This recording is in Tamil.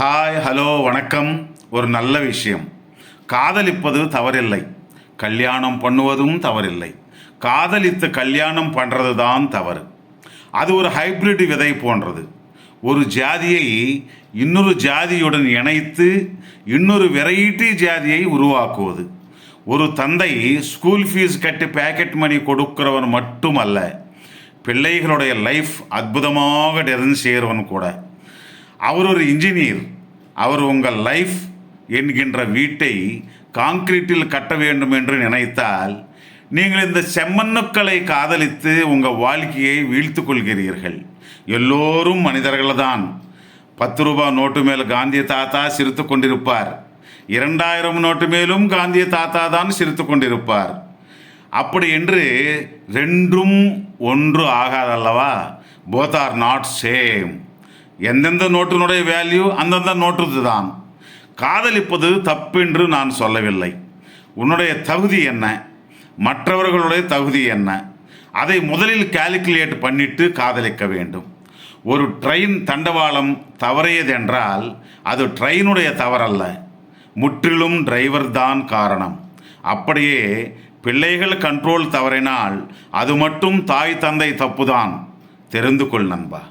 ஹாய் ஹலோ வணக்கம். ஒரு நல்ல விஷயம். காதலிப்பது தவறில்லை. கல்யாணம் பண்ணுவதும் தவறில்லை. காதலித்து கல்யாணம் பண்ணுறது தான் தவறு. அது ஒரு ஹைபிரிட் விதை போன்றது. ஒரு ஜாதியை இன்னொரு ஜாதியுடன் இணைத்து இன்னொரு வெரைட்டி ஜாதியை உருவாக்குவது. ஒரு தந்தை ஸ்கூல் ஃபீஸ் கட்டி பேக்கெட் மணி கொடுக்கிறவன் மட்டுமல்ல பிள்ளைகளுடைய லைஃப் அற்புதமாக டெரன் செய்கிறவன் கூட. அவர் ஒரு இன்ஜினியர் அவர் உங்கள் லைஃப் என்கின்ற வீட்டை காங்கிரீட்டில் கட்ட வேண்டும் என்று நினைத்தால் நீங்கள் இந்த செம்மண்ணுக்களை காதலித்து உங்கள் வாழ்க்கையை வீழ்த்து கொள்கிறீர்கள். எல்லோரும் மனிதர்கள்தான் பத்து ரூபாய் நோட்டு மேல் காந்திய தாத்தா சிரித்து கொண்டிருப்பார். இரண்டாயிரம் நோட்டு மேலும் காந்திய தாத்தா தான் சிரித்து கொண்டிருப்பார். அப்படி என்று ரெண்டும் ஒன்று ஆகாதல்லவா? போத் ஆர் நாட் சேம் எந்தெந்த நோட்டினுடைய வேல்யூ அந்தந்த நோட்டு தான் காதலிப்பது தப்பென்று நான் சொல்லவில்லை. உன்னுடைய தகுதி என்ன? மற்றவர்களுடைய தகுதி என்ன? அதை முதலில் கால்குலேட் பண்ணிட்டு காதலிக்க வேண்டும். ஒரு ட்ரெயின் தண்டவாளம் தவறியதென்றால் அது ட்ரெயினுடைய தவறல்ல. முற்றிலும் டிரைவர் தான் காரணம். அப்படியே பிள்ளைகள் கண்ட்ரோல் தவறினால் அது மட்டும் தாய் தந்தை தப்புதான். தெரிந்து கொள் நண்பா.